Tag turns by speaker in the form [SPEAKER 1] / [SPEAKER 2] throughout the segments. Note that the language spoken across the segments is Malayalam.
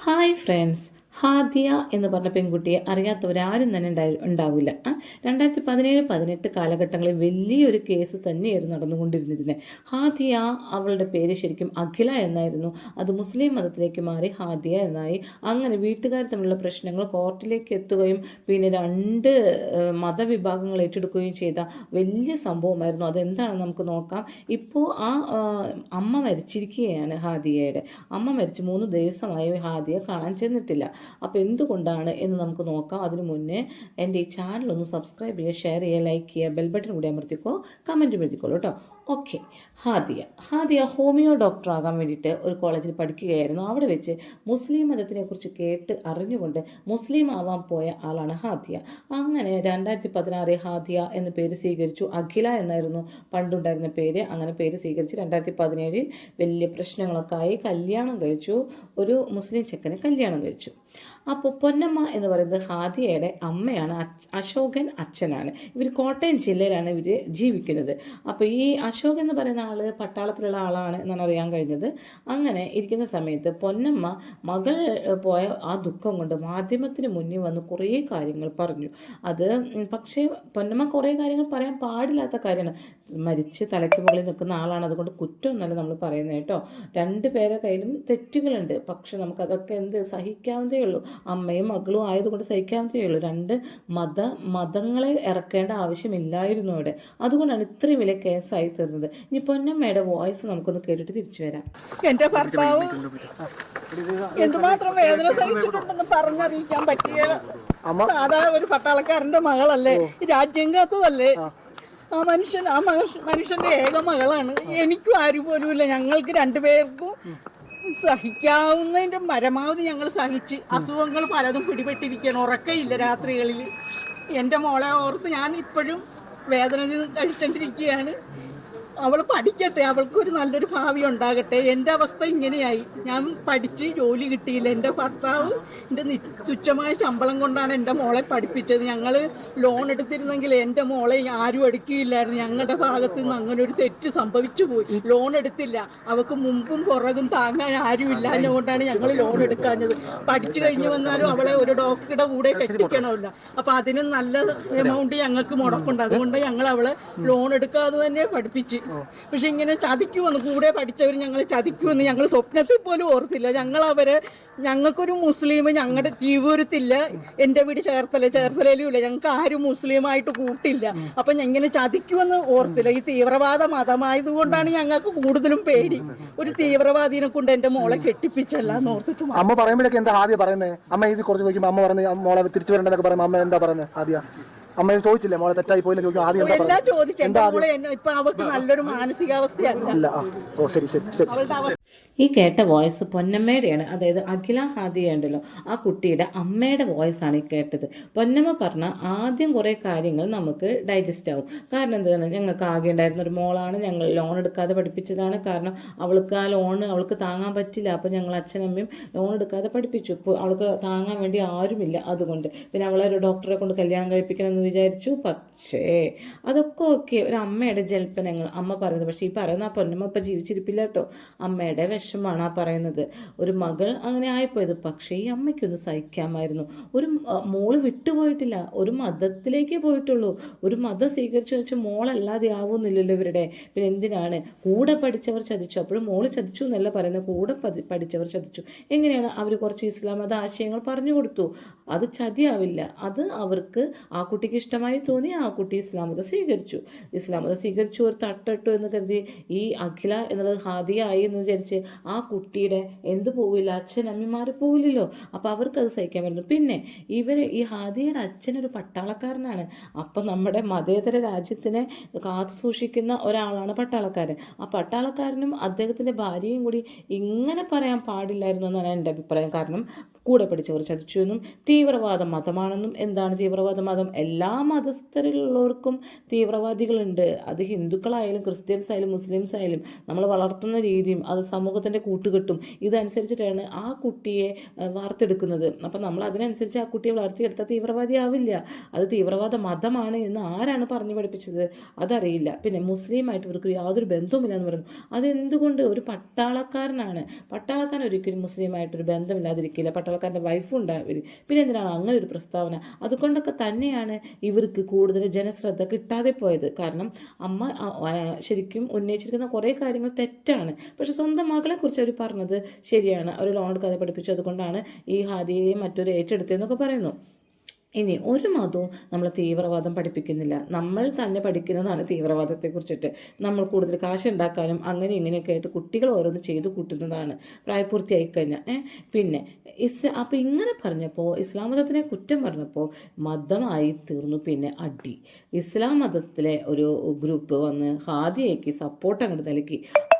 [SPEAKER 1] ഹായ് ഫ്രണ്ട്സ് ഹാദിയ എന്ന് പറഞ്ഞ പെൺകുട്ടിയെ അറിയാത്തവരാരും തന്നെ ഉണ്ടായി ഉണ്ടാവില്ല. രണ്ടായിരത്തി പതിനേഴ് പതിനെട്ട് കാലഘട്ടങ്ങളിൽ വലിയൊരു കേസ് തന്നെയായിരുന്നു നടന്നുകൊണ്ടിരുന്നിരുന്നത്. ഹാദിയ അവളുടെ പേര് ശരിക്കും അഖില എന്നായിരുന്നു. അത് മുസ്ലിം മതത്തിലേക്ക് മാറി ഹാദിയ എന്നായി. അങ്ങനെ വീട്ടുകാർ തമ്മിലുള്ള പ്രശ്നങ്ങൾ കോർട്ടിലേക്ക് എത്തുകയും പിന്നെ രണ്ട് മതവിഭാഗങ്ങൾ ഏറ്റെടുക്കുകയും ചെയ്ത വലിയ സംഭവമായിരുന്നു. അതെന്താണെന്ന് നമുക്ക് നോക്കാം. ഇപ്പോൾ ആ, അമ്മ മരിച്ചിരിക്കുകയാണ് ഹാദിയയുടെ. അമ്മ മരിച്ച് മൂന്ന് ദിവസമായി ഹാദിയ കാണാൻ ചെന്നിട്ടില്ല. അപ്പോൾ എന്തുകൊണ്ടാണ് എന്ന് നമുക്ക് നോക്കാം. അതിനു മുന്നേ എന്റെ ഈ ചാനൽ ഒന്ന് സബ്സ്ക്രൈബ് ചെയ്യുക ഷെയർ ചെയ്യുക ലൈക്ക് ചെയ്യുക ബെൽ ബട്ടൺ കൂടി അമർത്തിക്കോ കമന്റ് എഴുതിക്കോളൂ കേട്ടോ. Okay Hadiya. Hadiya homeo doctor ആകാൻ വേണ്ടിയിട്ട് ഒരു കോളേജിൽ പഠിക്കുകയായിരുന്നു. അവിടെ വെച്ച് മുസ്ലിം മതത്തിനെക്കുറിച്ച് കേട്ട് അറിഞ്ഞുകൊണ്ട് മുസ്ലിം ആവാൻ പോയ ആളാണ് ഹാദിയ. അങ്ങനെ രണ്ടായിരത്തി പതിനാറ് ഹാദിയ എന്ന പേര് സ്വീകരിച്ചു. അഖില എന്നായിരുന്നു പണ്ടുണ്ടായിരുന്ന പേര്. അങ്ങനെ പേര് സ്വീകരിച്ച് രണ്ടായിരത്തി പതിനേഴിൽ വലിയ പ്രശ്നങ്ങളൊക്കെ ആയി. കല്യാണം കഴിച്ചു. ഒരു മുസ്ലിം ചെക്കനെ കല്യാണം കഴിച്ചു. അപ്പോൾ പൊന്നമ്മ എന്ന് പറയുന്നത് ഹാദിയയുടെ അമ്മയാണ് അശോകൻ അച്ഛനാണ്. ഇവർ കോട്ടയം ജില്ലയിലാണ് ഇവർ ജീവിക്കുന്നത്. അപ്പോൾ ഈ അശോക് എന്ന് പറയുന്ന ആൾ പട്ടാളത്തിലുള്ള ആളാണ് എന്നാണ് അറിയാൻ കഴിഞ്ഞത്. അങ്ങനെ ഇരിക്കുന്ന സമയത്ത് പൊന്നമ്മ മകൾ പോയ ആ ദുഃഖം കൊണ്ട് മാധ്യമത്തിന് മുന്നിൽ വന്ന് കുറേ കാര്യങ്ങൾ പറഞ്ഞു. അത് പക്ഷേ പൊന്നമ്മ കുറേ കാര്യങ്ങൾ പറയാൻ പാടില്ലാത്ത കാര്യമാണ്. മരിച്ച് തലയ്ക്ക് മുകളിൽ നിൽക്കുന്ന ആളാണ്. അതുകൊണ്ട് കുറ്റമൊന്നുമല്ല നമ്മൾ പറയുന്നത് കേട്ടോ. രണ്ട് പേരെ കയ്യിലും തെറ്റുകളുണ്ട്. പക്ഷെ നമുക്കതൊക്കെ എന്ത് സഹിക്കാവുന്നതേ ഉള്ളൂ അമ്മയും മകളും ആയതുകൊണ്ട് സഹിക്കാവുന്നതേ ഉള്ളൂ രണ്ട് മത മതങ്ങളെ ഇറക്കേണ്ട ആവശ്യമില്ലായിരുന്നു ഇവിടെ. അതുകൊണ്ടാണ് ഇത്രയും വലിയ കേസായി തീർന്നത്. ഇനി പൊന്നമ്മയുടെ വോയിസ് നമുക്കൊന്ന് കേട്ടിട്ട് തിരിച്ചു വരാം.
[SPEAKER 2] എന്റെ ഭർത്താവ് എന്തുമാത്രം വേദന സഹിച്ചിട്ടുണ്ടെന്ന് പറഞ്ഞറിയിക്കാൻ പറ്റിയ സാധാ ഒരു പട്ടാളക്കാരന്റെ മകളല്ലേ? രാജ്യം കാത്തതല്ലേ? ആ. മനുഷ്യൻ ആ മനുഷ്യന്റെ ഏക മകളാണ്. എനിക്കും ആരും പോലുമില്ല. ഞങ്ങൾക്ക് രണ്ടുപേർക്കും സഹിക്കാവുന്നതിന്റെ പരമാവധി ഞങ്ങൾ സഹിച്ച് അസുഖങ്ങൾ പലതും പിടിപെട്ടിരിക്കണം ഉറക്കയില്ല രാത്രികളിൽ. എന്റെ മോളെ ഓർത്ത് ഞാൻ ഇപ്പോഴും വേദന കഴിച്ചോണ്ടിരിക്കുകയാണ് അവൾ പഠിക്കട്ടെ അവൾക്ക് ഒരു നല്ലൊരു ഭാവി ഉണ്ടാകട്ടെ. എന്റെ അവസ്ഥ ഇങ്ങനെയായി. ഞാൻ പഠിച്ച് ജോലി കിട്ടിയില്ല. എന്റെ ഭർത്താവ് എന്റെ തുച്ഛമായ ശമ്പളം കൊണ്ടാണ് എന്റെ മോളെ പഠിപ്പിച്ചത്. ഞങ്ങൾ ലോൺ എടുത്തിരുന്നെങ്കിൽ എന്റെ മോളെ ആരും എടുക്കുകയില്ലായിരുന്നു. ഞങ്ങളുടെ ഭാഗത്ത് നിന്ന് അങ്ങനെ ഒരു തെറ്റ് സംഭവിച്ചു പോയി. ലോൺ എടുത്തില്ല. അവൾക്ക് മുമ്പും പുറകും താങ്ങാൻ ആരും ഇല്ലാഞ്ഞുകൊണ്ടാണ് ഞങ്ങൾ ലോൺ എടുക്കാഞ്ഞത്. പഠിച്ചു കഴിഞ്ഞു വന്നാലും അവളെ ഒരു ഡോക്ടറുടെ കൂടെ കെട്ടിക്കണമല്ല. അപ്പൊ അതിന് നല്ല എമൗണ്ട് ഞങ്ങൾക്ക് മുടക്കുണ്ട്. അതുകൊണ്ട് ഞങ്ങൾ അവളെ ലോൺ എടുക്കാതെ തന്നെ പഠിപ്പിച്ച്. പക്ഷെ ഇങ്ങനെ ചതിക്കുമെന്ന് കൂടെ പഠിച്ചവർ ഞങ്ങൾ ചതിക്കുമെന്ന് ഞങ്ങൾ സ്വപ്നത്തിൽ പോലും ഓർത്തില്ല. ഞങ്ങൾ അവരെ ഞങ്ങൾക്കൊരു മുസ്ലിം ഞങ്ങളുടെ ജീവിതത്തില്ല. എന്റെ വീട് ചേർത്തല ചേർത്തലയിലും ഇല്ല ഞങ്ങൾക്ക് ആരും മുസ്ലിമായിട്ട് കൂട്ടില്ല. അപ്പൊ ഇങ്ങനെ ചതിക്കുമെന്ന് ഓർത്തില്ല. ഈ തീവ്രവാദ മതമായതുകൊണ്ടാണ് ഞങ്ങൾക്ക് കൂടുതലും പേടി. ഒരു തീവ്രവാദിനെ കൊണ്ട് എന്റെ മോളെ കെട്ടിപ്പിച്ചല്ല എന്ന് ഓർത്തിട്ട്
[SPEAKER 3] അമ്മ പറയുമ്പോഴൊക്കെ എന്താ ആദ്യം പറയുന്നത് അമ്മ ഇത് കുറച്ച് ചോദിക്കുമ്പോ അമ്മ പറഞ്ഞു മോളെ തിരിച്ചു വരണ്ടെന്നൊക്കെ പറയുമ്പോൾ അമ്മ എന്താ പറയുന്നത് ആദ്യം അമ്മ ഇത് ചോദിച്ചില്ലേ മോളെ തെറ്റായി പോയില്ല ചോദിക്കും ആദ്യം എന്താ
[SPEAKER 2] എല്ലാം
[SPEAKER 3] പറയുന്നത്
[SPEAKER 2] ചോദിച്ചു? എന്റെ മോളെ എന്നെ ഇപ്പൊ അവർക്ക് നല്ലൊരു മാനസികാവസ്ഥയല്ല.
[SPEAKER 3] ഇല്ല ആ ഓ ശരി ശരി ശരി.
[SPEAKER 2] അവളുടെ അവസ്ഥ
[SPEAKER 1] ഈ കേട്ട വോയിസ് പൊന്നമ്മയുടെയാണ്. അതായത് അഖില ഹാദിയ ഉണ്ടല്ലോ ആ കുട്ടിയുടെ അമ്മയുടെ വോയിസ് ആണ് ഈ കേട്ടത്. പൊന്നമ്മ പറഞ്ഞ ആദ്യം കുറേ കാര്യങ്ങൾ നമുക്ക് ഡൈജസ്റ്റ് ആവും. കാരണം എന്താണ്? ഞങ്ങൾക്ക് ആകെ ഉണ്ടായിരുന്ന ഒരു മോളാണ്. ഞങ്ങൾ ലോൺ എടുക്കാതെ പഠിപ്പിച്ചതാണ്. കാരണം അവൾക്ക് ആ ലോൺ അവൾക്ക് താങ്ങാൻ പറ്റില്ല. അപ്പോൾ ഞങ്ങൾ അച്ഛനമ്മയും ലോൺ എടുക്കാതെ പഠിപ്പിച്ചു. ഇപ്പോൾ അവൾക്ക് താങ്ങാൻ വേണ്ടി ആരുമില്ല. അതുകൊണ്ട് പിന്നെ അവളെ ഒരു ഡോക്ടറെ കൊണ്ട് കല്യാണം കഴിപ്പിക്കണം എന്ന് വിചാരിച്ചു. പക്ഷേ അതൊക്കെ ഓക്കെ. ഒരു അമ്മയുടെ ജൽപ്പനങ്ങൾ. അമ്മ പറയുന്നത് പക്ഷേ ഈ പറയുന്ന ആ പൊന്നമ്മ ഇപ്പം ജീവിച്ചിരിപ്പില്ല കേട്ടോ. അമ്മയുടെ വിഷമാണ് ആ പറയുന്നത്. ഒരു മകൾ അങ്ങനെ ആയിപ്പോയത്. പക്ഷേ ഈ അമ്മയ്ക്കൊന്ന് സഹിക്കാമായിരുന്നു. ഒരു മോൾ വിട്ടുപോയിട്ടില്ല. ഒരു മതത്തിലേക്കേ പോയിട്ടുള്ളൂ. ഒരു മതം സ്വീകരിച്ചു വെച്ചാൽ മോളല്ലാതെ ആവുന്നില്ലല്ലോ ഇവരുടെ. പിന്നെ എന്തിനാണ്? കൂടെ പഠിച്ചവർ ചതിച്ചു. അപ്പോഴും മോൾ ചതിച്ചു എന്നല്ല പറയുന്നത്. കൂടെ പഠിച്ചവർ ചതിച്ചു. എങ്ങനെയാണ് അവർ കുറച്ച് ഇസ്ലാം മത ആശയങ്ങൾ പറഞ്ഞു കൊടുത്തു? അത് ചതിയാവില്ല. അത് അവർക്ക് ആ കുട്ടിക്ക് ഇഷ്ടമായി തോന്നി ആ കുട്ടി ഇസ്ലാം മതം സ്വീകരിച്ചു. ഇസ്ലാം മതം സ്വീകരിച്ചു ഒരു തട്ടിട്ടു എന്ന് കരുതി ഈ അഖില എന്നുള്ളത് ഹാദിയായി എന്ന് വിചാരിച്ച് ആ കുട്ടിയുടെ എന്ത് പോവില്ല അച്ഛൻ അമ്മമാർ പോവില്ലല്ലോ. അപ്പോൾ അവർക്കത് സഹിക്കാൻ പറ്റുന്നു പിന്നെ ഇവർ ഈ ഹാദിയുടെ അച്ഛനൊരു പട്ടാളക്കാരനാണ്. അപ്പം നമ്മുടെ മതേതര രാജ്യത്തിനെ കാത്തു സൂക്ഷിക്കുന്ന ഒരാളാണ് പട്ടാളക്കാരൻ. ആ പട്ടാളക്കാരനും അദ്ദേഹത്തിന്റെ ഭാര്യയും കൂടി ഇങ്ങനെ പറയാൻ പാടില്ലായിരുന്നു എന്നാണ് എന്റെ അഭിപ്രായം. കാരണം കൂടെ പഠിച്ചവർ ചതിച്ചു എന്നും തീവ്രവാദ മതമാണെന്നും എന്താണ് തീവ്രവാദ മതം? എല്ലാ മതസ്ഥരിലുള്ളവർക്കും തീവ്രവാദികളുണ്ട്. അത് ഹിന്ദുക്കളായാലും ക്രിസ്ത്യൻസ് ആയാലും മുസ്ലിംസ് ആയാലും നമ്മൾ വളർത്തുന്ന രീതിയും അത് സമൂഹത്തിന്റെ കൂട്ടുകെട്ടും ഇതനുസരിച്ചിട്ടാണ് ആ കുട്ടിയെ വാർത്തെടുക്കുന്നത്. അപ്പം നമ്മൾ അതിനനുസരിച്ച് ആ കുട്ടിയെ വളർത്തിയെടുത്താൽ തീവ്രവാദി ആവില്ല. അത് തീവ്രവാദ മതമാണ് എന്ന് ആരാണ് പറഞ്ഞു പഠിപ്പിച്ചത്? അതറിയില്ല. പിന്നെ മുസ്ലിമായിട്ട് ഇവർക്ക് യാതൊരു ബന്ധവുമില്ല എന്ന് പറയുന്നു. അതെന്തുകൊണ്ട്? ഒരു പട്ടാളക്കാരനാണ്. പട്ടാളക്കാരൻ ഒരിക്കലും മുസ്ലിമായിട്ടൊരു ബന്ധമില്ലാതിരിക്കില്ല. പട്ടാളക്കാരന്റെ വൈഫും ഉണ്ടാവില്ല പിന്നെ എന്തിനാണ് അങ്ങനെ ഒരു പ്രസ്താവന. അതുകൊണ്ടൊക്കെ തന്നെയാണ് ഇവർക്ക് കൂടുതൽ ജനശ്രദ്ധ കിട്ടാതെ പോയത്. കാരണം അമ്മ ശരിക്കും ഉന്നയിച്ചിരിക്കുന്ന കുറേ കാര്യങ്ങൾ തെറ്റാണ്. പക്ഷെ സ്വന്തം മകളെ കുറിച്ച് അവർ പറഞ്ഞത് ശരിയാണ്. അവർ ലോൺ എടുക്കാതെ പഠിപ്പിച്ചു. അതുകൊണ്ടാണ് ഈ ഹാദിയെയും മറ്റൊരു ഏറ്റെടുത്തതെന്നൊക്കെ പറയുന്നു. ഇനി ഒരു മതവും നമ്മൾ തീവ്രവാദം പഠിപ്പിക്കുന്നില്ല. നമ്മൾ തന്നെ പഠിക്കുന്നതാണ് തീവ്രവാദത്തെ കുറിച്ചിട്ട് നമ്മൾ കൂടുതൽ കാശ് ഉണ്ടാക്കാനും അങ്ങനെ ഇങ്ങനെയൊക്കെ ആയിട്ട് കുട്ടികൾ ഓരോന്ന് ചെയ്തു കൂട്ടുന്നതാണ്. പ്രായപൂർത്തിയായി കഴിഞ്ഞാൽ പിന്നെ ഇസ് അപ്പോൾ ഇങ്ങനെ പറഞ്ഞപ്പോൾ ഇസ്ലാം മതത്തിനെ കുറ്റം പറഞ്ഞപ്പോൾ മതമായി തീർന്നു പിന്നെ അടി. ഇസ്ലാം മതത്തിലെ ഒരു ഗ്രൂപ്പ് വന്ന് ഹാദിയയ്ക്ക് സപ്പോർട്ട് അങ്ങോട്ട് നൽകി.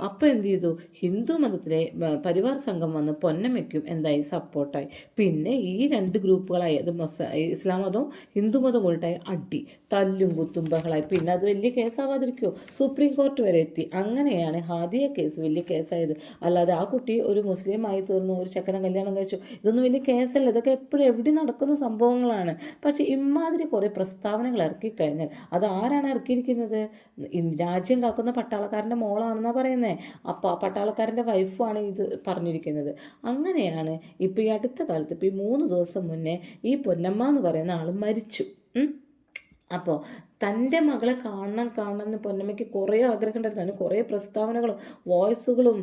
[SPEAKER 1] അപ്പോൾ എന്ത് ചെയ്തു? ഹിന്ദു മതത്തിലെ പരിവാർ സംഘം വന്ന് പൊന്നമ്മയ്ക്കും എന്തായി സപ്പോർട്ടായി പിന്നെ ഈ രണ്ട് ഗ്രൂപ്പുകളായി. അത് മൊസ ഇസ്ലാം മതവും ഹിന്ദു മതവും അടി തല്ലും കുത്തും ബഹളായി. പിന്നെ അത് വലിയ കേസാവാതിരിക്കുമോ സുപ്രീം കോർട്ട് വരെ എത്തി. അങ്ങനെയാണ് ഹാദിയ കേസ് വലിയ കേസായത്. അല്ലാതെ ആ കുട്ടി ഒരു മുസ്ലിമായി തീർന്നു ഒരു ചക്കനെ കല്യാണം കഴിച്ചു. ഇതൊന്നും വലിയ കേസല്ല. ഇതൊക്കെ എപ്പോഴും എവിടെ നടക്കുന്ന സംഭവങ്ങളാണ്. പക്ഷേ ഇമാതിരി കുറേ പ്രസ്താവനകൾ ഇറക്കിക്കഴിഞ്ഞാൽ അത് ആരാണ് ഇറക്കിയിരിക്കുന്നത്? രാജ്യം കാക്കുന്ന പട്ടാളക്കാരന്റെ മോളാണെന്നാണ് പറയുന്നത് അപ്പോൾ ആ പട്ടാളക്കാരന്റെ വൈഫാണ് ഇത് പറഞ്ഞിരിക്കുന്നത്. അങ്ങനെയാണ് ഇപ്പോൾ ഈ അടുത്ത കാലത്ത് ഇപ്പോൾ ഈ മൂന്ന് ദിവസം മുന്നേ ഈ പൊന്നമ്മ എന്ന് പറയുന്ന ആൾ മരിച്ചു. അപ്പോൾ തന്റെ മകളെ കാണണം കാണണം എന്ന് പൊന്നമ്മയ്ക്ക് കുറേ ആഗ്രഹം ഉണ്ടായിരുന്നു കുറേ പ്രസ്താവനകളും വോയിസുകളും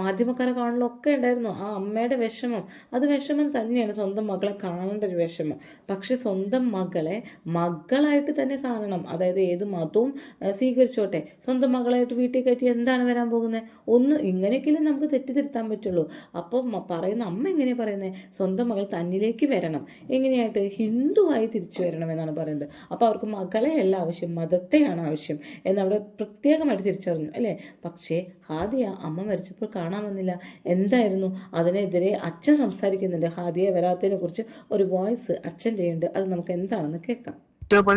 [SPEAKER 1] മാധ്യമക്കാരെ കാണലും ഒക്കെ ഉണ്ടായിരുന്നു. ആ അമ്മയുടെ വിഷമം അത് വിഷമം തന്നെയാണ് സ്വന്തം മകളെ കാണേണ്ട ഒരു വിഷമം. പക്ഷെ സ്വന്തം മകളെ മകളായിട്ട് തന്നെ കാണണം. അതായത് ഏത് മതവും സ്വീകരിച്ചോട്ടെ. സ്വന്തം മകളായിട്ട് വീട്ടിൽ കയറ്റി എന്താണ് വരാൻ പോകുന്നത്? ഒന്ന് ഇങ്ങനെയൊക്കെയല്ലേ നമുക്ക് തെറ്റിദ്ധരുത്താൻ പറ്റുള്ളൂ. അപ്പോൾ പറയുന്ന അമ്മ എങ്ങനെയാണ് പറയുന്നത് സ്വന്തം മകൾ തന്നിലേക്ക് വരണം. എങ്ങനെയായിട്ട് ഹിന്ദുവായി തിരിച്ചു വരണം എന്നാണ് പറയുന്നത്. അപ്പോൾ അവർക്ക് മകളെ അല്ല ആവശ്യം മതത്തെയാണ് ആവശ്യം എന്നവിടെ പ്രത്യേകമായിട്ട് തിരിച്ചറിഞ്ഞു അല്ലേ? പക്ഷേ ഹാദിയ അമ്മ മരിച്ചപ്പോൾ കാണാൻ വന്നില്ല. എന്തായിരുന്നു? അതിനെതിരെ അച്ഛൻ സംസാരിക്കുന്നുണ്ട്. ഹാദിയ വരാത്തതിനെ കുറിച്ച് ഒരു വോയിസ് അച്ഛൻ ചെയ്യുന്നുണ്ട്. അത് നമുക്ക് എന്താണെന്ന് കേൾക്കാം.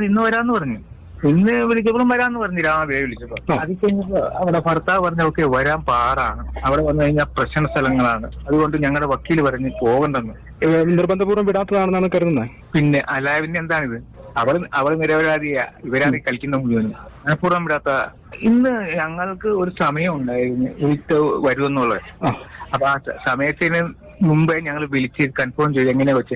[SPEAKER 4] ഇന്ന് വരാന്ന് പറഞ്ഞു. ഇന്ന് വിളിച്ചപ്പോഴും വരാന്ന് പറഞ്ഞു രാവിലെ വിളിച്ചപ്പോ. അത് കഴിഞ്ഞപ്പോ അവിടെ ഭർത്താവ് പറഞ്ഞ ഓക്കെ വരാൻ പാടാണ്. അവിടെ വന്നു കഴിഞ്ഞാൽ പ്രശ്ന സ്ഥലങ്ങളാണ്. അതുകൊണ്ട് ഞങ്ങളുടെ വക്കീൽ പറഞ്ഞ് പോകണ്ടെന്ന്.
[SPEAKER 3] നിർബന്ധപൂർവം വിടാത്തതാണെന്നാണ് കരുതുന്നത്
[SPEAKER 4] പിന്നെ അലാവിന്റെ എന്താണിത്? അവൾ അവൾ നിരപരാധിയാ. ഇവരാണ് കളിക്കുന്ന മുഴുവനും. മനഃപൂർവം വിടാത്ത ഇന്ന് ഞങ്ങൾക്ക് ഒരു സമയം ഉണ്ടായിരുന്നു. വിളിച്ച് വരുമെന്നുള്ളത്. അപ്പൊ ആ സമയത്തിന് മുമ്പേ ഞങ്ങൾ വിളിച്ച് കൺഫേം ചെയ്തു. എങ്ങനെയാ വെച്ച്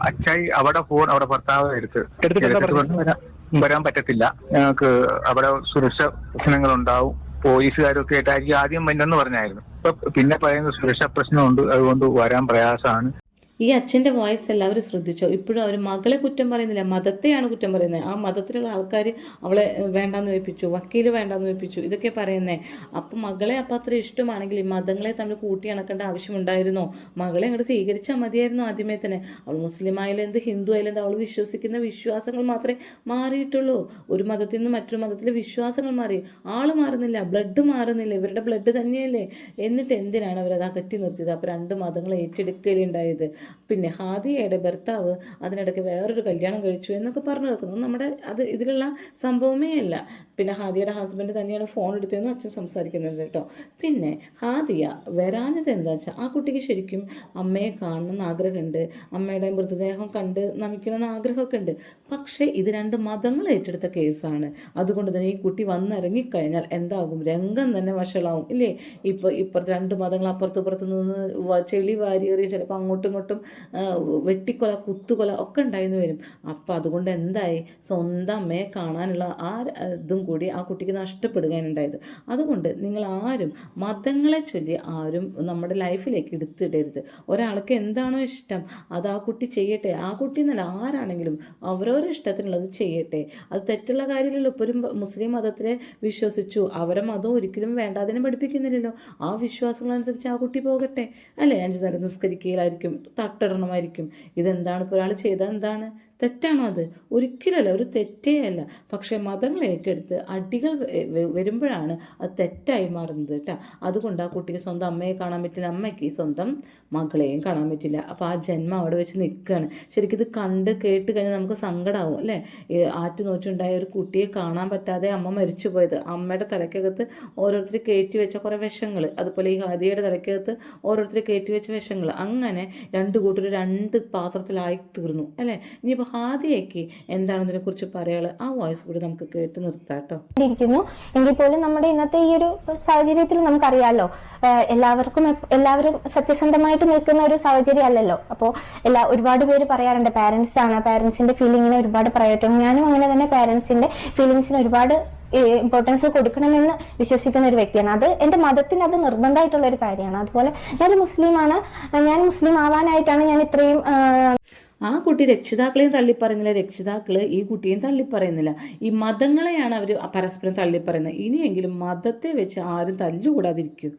[SPEAKER 4] അച്ചായി അവിടെ ഫോൺ അവിടെ ഭർത്താവ് എടുത്ത് വരാൻ- വരാൻ പറ്റത്തില്ല. ഞങ്ങൾക്ക് അവിടെ സുരക്ഷ പ്രശ്നങ്ങൾ ഉണ്ടാവും പോലീസുകാരൊക്കെ ആയിട്ടായിരിക്കും ആദ്യം വന്നെന്ന് പറഞ്ഞായിരുന്നു. ഇപ്പൊ പിന്നെ പറയുന്നത് സുരക്ഷാ പ്രശ്നമുണ്ട്. അതുകൊണ്ട് വരാൻ പ്രയാസമാണ്.
[SPEAKER 1] ഈ അച്ഛന്റെ വോയിസ് എല്ലാവരും ശ്രദ്ധിച്ചോ? ഇപ്പോഴും അവർ മകളെ കുറ്റം പറയുന്നില്ല മതത്തെയാണ് കുറ്റം പറയുന്നത്. ആ മതത്തിലുള്ള ആൾക്കാർ അവളെ വേണ്ടാന്ന് വെപ്പിച്ചു വക്കീൽ വേണ്ടാന്ന് വെപ്പിച്ചു ഇതൊക്കെ പറയുന്നത് അപ്പം മകളെ അപ്പം അത്ര ഇഷ്ടമാണെങ്കിൽ മതങ്ങളെ തമ്മിൽ കൂട്ടി അണക്കേണ്ട ആവശ്യമുണ്ടായിരുന്നോ? മകളെ അങ്ങോട്ട് സ്വീകരിച്ചാൽ മതിയായിരുന്നു ആദ്യമേ തന്നെ. അവൾ മുസ്ലിം ആയാലും എന്ത് ഹിന്ദു ആയാലും എന്ത് അവൾ വിശ്വസിക്കുന്ന വിശ്വാസങ്ങൾ മാത്രമേ മാറിയിട്ടുള്ളൂ. ഒരു മതത്തിൽ നിന്ന് മറ്റൊരു മതത്തിലെ വിശ്വാസങ്ങൾ മാറി. ആൾ മാറുന്നില്ല ബ്ലഡ് മാറുന്നില്ല ഇവരുടെ ബ്ലഡ് തന്നെയല്ലേ? എന്നിട്ട് എന്തിനാണ് അവരത് അകറ്റി നിർത്തിയത്? അപ്പോൾ രണ്ട് മതങ്ങൾ ഏറ്റെടുക്കലുണ്ടായത്. പിന്നെ ഹാദിയയുടെ ഭർത്താവ് അതിനിടയ്ക്ക് വേറൊരു കല്യാണം കഴിച്ചു എന്നൊക്കെ പറഞ്ഞു കേൾക്കുന്നു. നമ്മുടെ അത് ഇതിലുള്ള സംഭവമേ അല്ല. പിന്നെ ഹാദിയയുടെ ഹസ്ബൻഡ് തന്നെയാണ് ഫോൺ എടുത്തതെന്നും അച്ഛൻ സംസാരിക്കുന്നുണ്ട് കേട്ടോ. പിന്നെ ഹാദിയ വരാഞ്ഞത് എന്താ വെച്ചാൽ ആ കുട്ടിക്ക് ശരിക്കും അമ്മയെ കാണണം കാണണമെന്ന് ആഗ്രഹമുണ്ട്. അമ്മയുടെ മൃതദേഹം കണ്ട് നമിക്കണം നമിക്കണമെന്ന് ആഗ്രഹമൊക്കെ ഉണ്ട്. പക്ഷേ ഇത് രണ്ട് മതങ്ങൾ ഏറ്റെടുത്ത കേസാണ്. അതുകൊണ്ട് തന്നെ ഈ കുട്ടി വന്നിറങ്ങിക്കഴിഞ്ഞാൽ എന്താകും? രംഗം തന്നെ വഷളാവും ഇല്ലേ? ഇപ്പോൾ ഇപ്പുറത്ത് രണ്ട് മതങ്ങൾ അപ്പുറത്ത് ഇപ്പുറത്ത് നിന്ന് ചെളി വാരിയേറി ചിലപ്പോൾ അങ്ങോട്ടും ഇങ്ങോട്ടും വെട്ടിക്കൊല കുത്തുകൊല ഒക്കെ ഉണ്ടായിരുന്നു വരും. അപ്പം അതുകൊണ്ട് എന്തായി? സ്വന്തം അമ്മയെ കാണാനുള്ള ആ ഇതും കൂടി ആ കുട്ടിക്ക് നഷ്ടപ്പെടുകയാണ് ഉണ്ടായത് അതുകൊണ്ട് നിങ്ങൾ ആരും മതങ്ങളെ ചൊല്ലി ആരും നമ്മുടെ ലൈഫിലേക്ക് എടുത്തിടരുത്. ഒരാൾക്ക് എന്താണോ ഇഷ്ടം അത് ആ കുട്ടി ചെയ്യട്ടെ. ആ കുട്ടി എന്നല്ല ആരാണെങ്കിലും അവരവരുടെ ഇഷ്ടത്തിനുള്ളത് ചെയ്യട്ടെ. അത് തെറ്റുള്ള കാര്യമില്ലല്ലോ ഇപ്പോഴും മുസ്ലിം മതത്തിലെ വിശ്വസിച്ചു. അവരെ മതം ഒരിക്കലും വേണ്ട അതിനെ പഠിപ്പിക്കുന്നില്ലല്ലോ. ആ വിശ്വാസങ്ങളനുസരിച്ച് ആ കുട്ടി പോകട്ടെ. അല്ലേ? അഞ്ച് നേരം നിസ്കരിക്കലായിരിക്കും തട്ടിടണമായിരിക്കും ഇതെന്താണ് ഇപ്പോൾ ഒരാൾ ചെയ്താൽ എന്താണ് തെറ്റാണോ അത്? ഒരിക്കലല്ല ഒരു തെറ്റേ അല്ല. പക്ഷേ മതങ്ങൾ ഏറ്റെടുത്ത് അടികൾ വരുമ്പോഴാണ് അത് തെറ്റായി മാറുന്നത് കേട്ടോ. അതുകൊണ്ട് ആ കുട്ടിക്ക് സ്വന്തം അമ്മയെ കാണാൻ പറ്റില്ല. അമ്മയ്ക്ക് സ്വന്തം മകളെയും കാണാൻ പറ്റില്ല. അപ്പോൾ ആ ജന്മം അവിടെ വെച്ച് നിൽക്കുകയാണ്. ശരിക്കും ഇത് കണ്ട് കേട്ട് കഴിഞ്ഞാൽ നമുക്ക് സങ്കടമാവും അല്ലേ? ആറ്റു നോച്ചുണ്ടായ ഒരു കുട്ടിയെ കാണാൻ പറ്റാതെ അമ്മ മരിച്ചു പോയത് അമ്മയുടെ തലക്കകത്ത് ഓരോരുത്തർ കയറ്റി വെച്ച കുറേ വിഷങ്ങൾ അതുപോലെ ഈ ഹാദിയുടെ തലക്കകത്ത് ഓരോരുത്തർ കയറ്റി വെച്ച വിഷങ്ങൾ അങ്ങനെ രണ്ട് കൂട്ടർ രണ്ട് പാത്രത്തിലായി തീർന്നു അല്ലേ? ഇനിയിപ്പോൾ ഹാദിയയ്ക്ക് എന്താണ് ഇതിനെക്കുറിച്ച് പറയാനുള്ളത് ആ വോയിസ് കൂടി നമുക്ക് കേട്ട് നിർത്താട്ടോ
[SPEAKER 5] ഇരിക്കുന്നു. എങ്കിൽ പോലും നമ്മുടെ ഇന്നത്തെ ഈ ഒരു സാഹചര്യത്തിൽ നമുക്കറിയാലോ എല്ലാവർക്കും എല്ലാവരും സത്യസന്ധമായിട്ട് നിൽക്കുന്ന ഒരു സാഹചര്യം അല്ലല്ലോ. അപ്പോൾ എല്ലാ ഒരുപാട് പേര് പറയാറുണ്ട് പാരന്റ്സ് ആണ്. പാരന്റ്സിന്റെ ഫീലിങ്ങിനെ ഒരുപാട് പറയട്ടുണ്ട് ഞാനും അങ്ങനെ തന്നെ പാരന്റ്സിന്റെ ഫീലിങ്സിന് ഒരുപാട് ഇമ്പോർട്ടൻസ് കൊടുക്കണമെന്ന് വിശ്വസിക്കുന്ന ഒരു വ്യക്തിയാണ്. അത് എന്റെ മതത്തിന് അത് നിർബന്ധമായിട്ടുള്ള ഒരു കാര്യമാണ്. അതുപോലെ ഞാൻ മുസ്ലിമാണ്. ഞാൻ മുസ്ലിം ആവാനായിട്ടാണ് ഞാൻ ഇത്രയും
[SPEAKER 1] ആ കുട്ടി രക്ഷിതാക്കളെയും തള്ളിപ്പറയുന്നില്ല രക്ഷിതാക്കൾ ഈ കുട്ടിയെയും തള്ളിപ്പറയുന്നില്ല. ഈ മതങ്ങളെയാണ് അവർ പരസ്പരം തള്ളിപ്പറയുന്നത്. ഇനിയെങ്കിലും മതത്തെ വെച്ച് ആരും തല്ലുകൂടാതിരിക്കൂ.